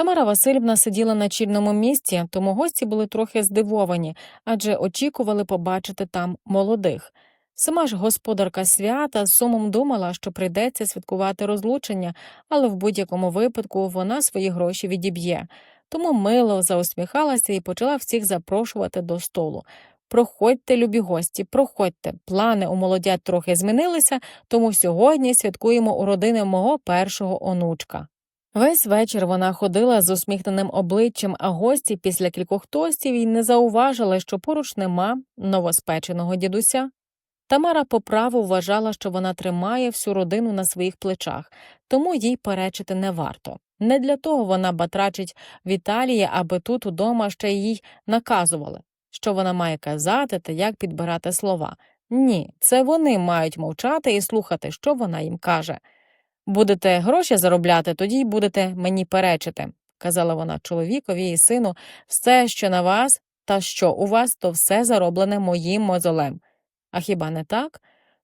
Тамара Васильівна сиділа на чільному місці, тому гості були трохи здивовані, адже очікували побачити там молодих. Сама ж господарка свята з сумом думала, що прийдеться святкувати розлучення, але в будь-якому випадку вона свої гроші відіб'є. Тому мило заусміхалася і почала всіх запрошувати до столу. Проходьте, любі гості, проходьте. Плани у молодят трохи змінилися, тому сьогодні святкуємо у родини мого першого онучка. Весь вечір вона ходила з усміхненим обличчям, а гості після кількох тостів і не зауважили, що поруч нема новоспеченого дідуся. Тамара по праву вважала, що вона тримає всю родину на своїх плечах, тому їй перечити не варто. Не для того вона батрачить в Італії, аби тут удома ще їй наказували, що вона має казати та як підбирати слова. Ні, це вони мають мовчати і слухати, що вона їм каже. Будете гроші заробляти, тоді й будете мені перечити, казала вона чоловікові і сину, все, що на вас та що у вас, то все зароблене моїм мозолем. А хіба не так?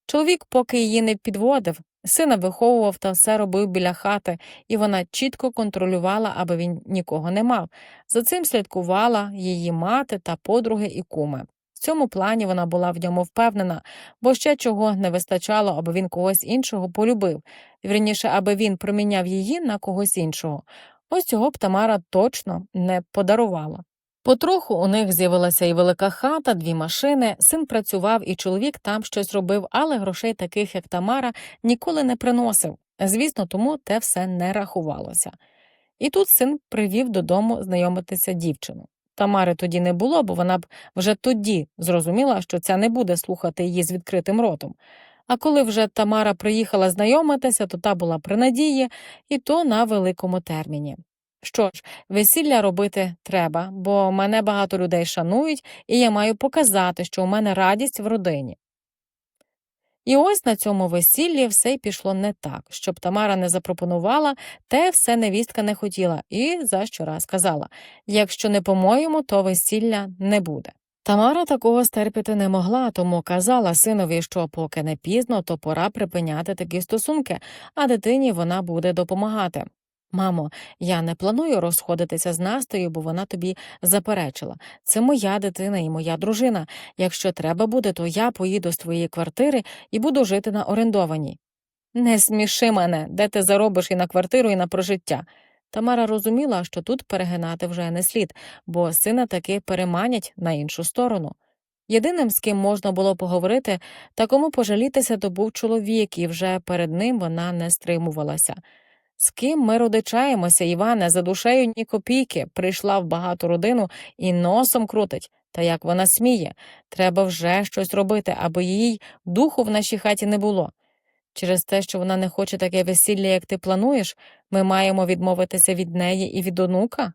Чоловік, поки її не підводив, сина виховував та все робив біля хати, і вона чітко контролювала, аби він нікого не мав. За цим слідкувала її мати та подруги і куми. В цьому плані вона була в ньому впевнена, бо ще чого не вистачало, аби він когось іншого полюбив, вірніше, аби він проміняв її на когось іншого. Ось цього б Тамара точно не подарувала. Потроху у них з'явилася і велика хата, дві машини, син працював, і чоловік там щось робив, але грошей таких, як Тамара, ніколи не приносив. Звісно, тому те все не рахувалося. І тут син привів додому знайомитися дівчину. Тамари тоді не було, бо вона б вже тоді зрозуміла, що ця не буде слухати її з відкритим ротом. А коли вже Тамара приїхала знайомитися, то та була при надії, і то на великому терміні. Що ж, весілля робити треба, бо мене багато людей шанують, і я маю показати, що у мене радість в родині. І ось на цьому весіллі все й пішло не так, щоб Тамара не запропонувала, те все невістка не хотіла, і за щораз сказала якщо не по-моєму, то весілля не буде. Тамара такого стерпіти не могла, тому казала синові, що поки не пізно, то пора припиняти такі стосунки, а дитині вона буде допомагати. Мамо, я не планую розходитися з Настею, бо вона тобі заперечила. Це моя дитина і моя дружина. Якщо треба буде, то я поїду з твоєї квартири і буду жити на орендованій. Не сміши мене, де ти заробиш і на квартиру, і на прожиття. Тамара розуміла, що тут перегинати вже не слід, бо сина таки переманять на іншу сторону. Єдиним, з ким можна було поговорити та кому пожалітися, то був чоловік, і вже перед ним вона не стримувалася. З ким ми родичаємося, Іване, за душею ні копійки, прийшла в багату родину і носом крутить. Та як вона сміє, треба вже щось робити, аби їй духу в нашій хаті не було. Через те, що вона не хоче таке весілля, як ти плануєш, ми маємо відмовитися від неї і від онука?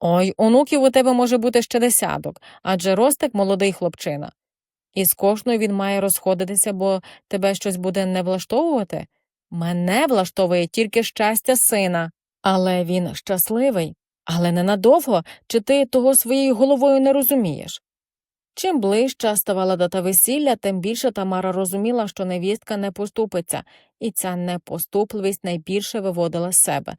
Ой, онуків у тебе може бути ще десяток, адже Ростик молодий хлопчина. І з кожною він має розходитися, бо тебе щось буде не влаштовувати? Мене влаштовує тільки щастя сина. Але він щасливий, але ненадовго, чи ти того своєю головою не розумієш? Чим ближча ставала дата весілля, тим більше Тамара розуміла, що невістка не поступиться, і ця непоступливість найбільше виводила з себе.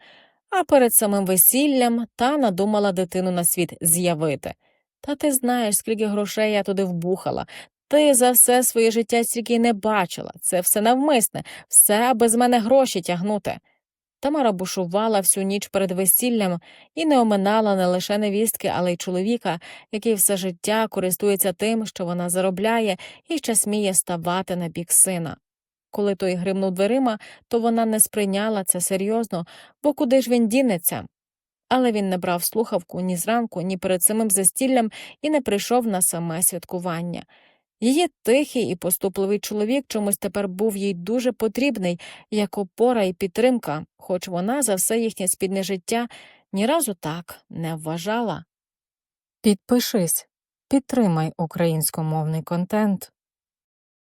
А перед самим весіллям та надумала дитину на світ з'явити. Та ти знаєш, скільки грошей я туди вбухала. Ти за все своє життя стільки не бачила. Це все навмисне, все аби з мене гроші тягнути. Тамара бушувала всю ніч перед весіллям і не оминала не лише невістки, але й чоловіка, який все життя користується тим, що вона заробляє, і ще сміє ставати на бік сина. Коли той гримнув дверима, то вона не сприйняла це серйозно, бо куди ж він дінеться? Але він не брав слухавку ні зранку, ні перед самим застіллям і не прийшов на саме святкування. Її тихий і поступливий чоловік чомусь тепер був їй дуже потрібний, як опора і підтримка, хоч вона за все їхнє спідне життя ні разу так не вважала. Підпишись, підтримай українськомовний контент.